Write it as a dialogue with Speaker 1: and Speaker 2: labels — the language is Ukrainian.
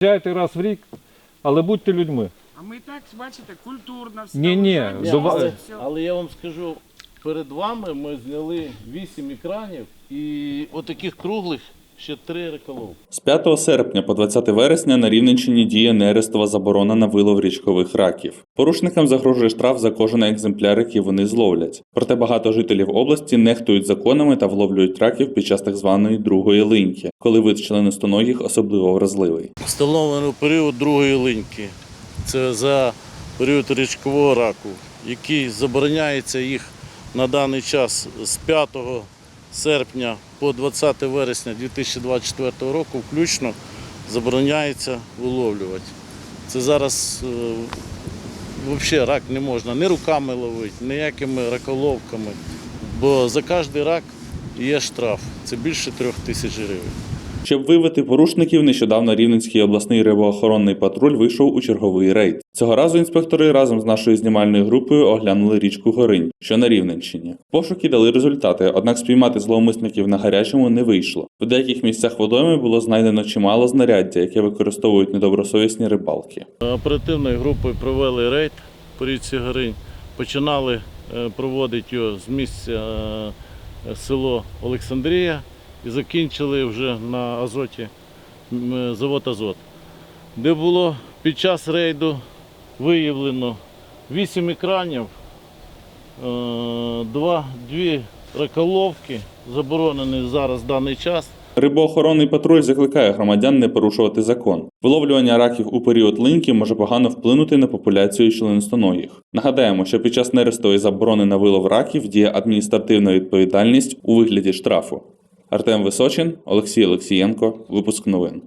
Speaker 1: Приїжджайте раз в рік, але будьте людьми.
Speaker 2: А ми так, бачите, культурно все.
Speaker 1: Ні, ні, Ні, Доба-
Speaker 3: але, але я вам скажу, перед вами ми зняли вісім екранів і отаких круглих ще 3 реколов.
Speaker 4: З 5 серпня по 20 вересня на Рівненщині діє нерестова заборона на вилов річкових раків. Порушникам загрожує штраф за кожен екземпляр, який вони зловлять. Проте багато жителів області нехтують законами та вловлюють раків під час так званої другої линьки, коли вид членистоногих особливо вразливий.
Speaker 3: Встановлено період другої линьки. Це за період річкового раку, який забороняється їх на даний час з 5 серпня по 20 вересня 2024 року включно забороняється виловлювати. Це зараз взагалі рак не можна ні руками ловити, ніякими раколовками, бо за кожен рак є штраф. Це більше трьох тисяч гривень.
Speaker 4: Щоб виявити порушників, нещодавно Рівненський обласний рибоохоронний патруль вийшов у черговий рейд. Цього разу інспектори разом з нашою знімальною групою оглянули річку Горинь, що на Рівненщині. Пошуки дали результати, однак спіймати зловмисників на гарячому не вийшло. В деяких місцях водойми було знайдено чимало знаряддя, яке використовують недобросовісні рибалки.
Speaker 3: Оперативною групою провели рейд по річці Горинь. Починали е, проводити його з місця е, село Олександрія і закінчили вже на Азоті е, завод Азот, де було під час рейду виявлено 8 екранів, е, два, дві раколовки, заборонені зараз в даний час.
Speaker 4: Рибоохоронний патруль закликає громадян не порушувати закон. Виловлювання раків у період линьки може погано вплинути на популяцію членистоногих. Нагадаємо, що під час нерестової заборони на вилов раків діє адміністративна відповідальність у вигляді штрафу. Артем Височин, Олексій Олексієнко, випуск новин.